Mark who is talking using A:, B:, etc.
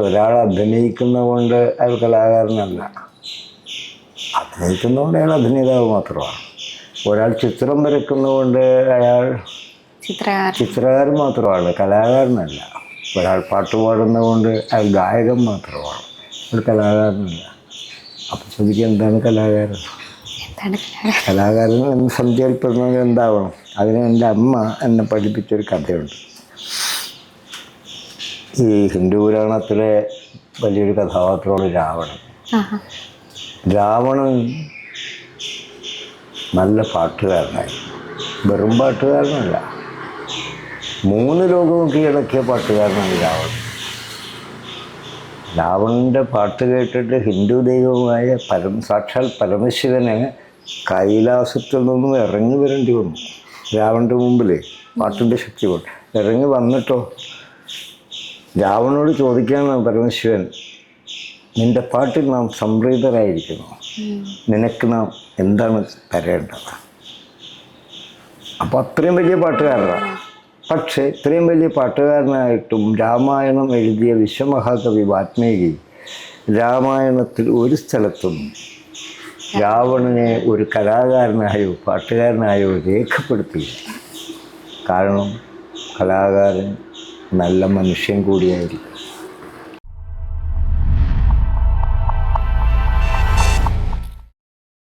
A: ഒരാൾ അഭിനയിക്കുന്നതുകൊണ്ട് അയാൾ കലാകാരനല്ല. അഭിനയിക്കുന്നതുകൊണ്ട് അയാൾ അഭിനേതാവ് മാത്രമാണ്. ഒരാൾ ചിത്രം വരയ്ക്കുന്നതുകൊണ്ട് അയാൾ
B: ചിത്രകാരൻ.
A: മാത്രമാണ് കലാകാരനല്ല. ഒരാൾ പാട്ട് പാടുന്നതുകൊണ്ട് അയാൾ ഗായകൻ മാത്രമാണ് ഒരു കലാകാരനല്ല. അപ്പം ചോദിക്കുക എന്താണ് കലാകാരൻ?
B: കലാകാരൻ?
A: എന്ന് സംജയിൽപ്പെടുന്നത് എന്താവണം? അതിന് എന്റെ അമ്മ എന്നെ പഠിപ്പിച്ചൊരു കഥയുണ്ട്. ഈ ഹിന്ദു പുരാണത്തിലെ വലിയൊരു കഥാപാത്രമാണ് രാവണൻ. രാവണൻ നല്ല പാട്ടുകാരനായി വെറും പാട്ടുകാരനല്ല. മൂന്ന് ലോകവും കീഴടക്കിയ പാട്ടുകാരനാണ് രാവണൻ. രാവണന്റെ പാട്ട് കേട്ടിട്ട് ഹിന്ദു ദൈവമായ പരം സാക്ഷാൽ പരമശിവനെ കൈലാസത്തിൽ നിന്നും ഇറങ്ങി വരേണ്ടി വന്നു. രാവണന്റെ മുമ്പിൽ പാട്ടിന്റെ ശക്തി കൊണ്ട്. ഇറങ്ങി വന്നിട്ടോ? രാവണോട് ചോദിക്കാനാണ് പരമശിവൻ നിന്റെ പാട്ടിൽ നാം സംപ്രീതരായിരിക്കുന്നു. നിനക്ക് നാം എന്താണ് തരേണ്ടത്? അപ്പോൾ അത്രയും വലിയ പാട്ടുകാരനാണ് പക്ഷേ ഇത്രയും വലിയ പാട്ടുകാരനായിട്ടും രാമായണം എഴുതിയ വിശ്വമഹാകവി വാത്മീകി രാമായണത്തിൽ ഒരു സ്ഥലത്തും രാവണനെ ഒരു കലാകാരനായോ പാട്ടുകാരനായോ രേഖപ്പെടുത്തിയില്ല. കാരണം കലാകാരൻ നല്ല മനുഷ്യൻ കൂടിയായിരിക്കും.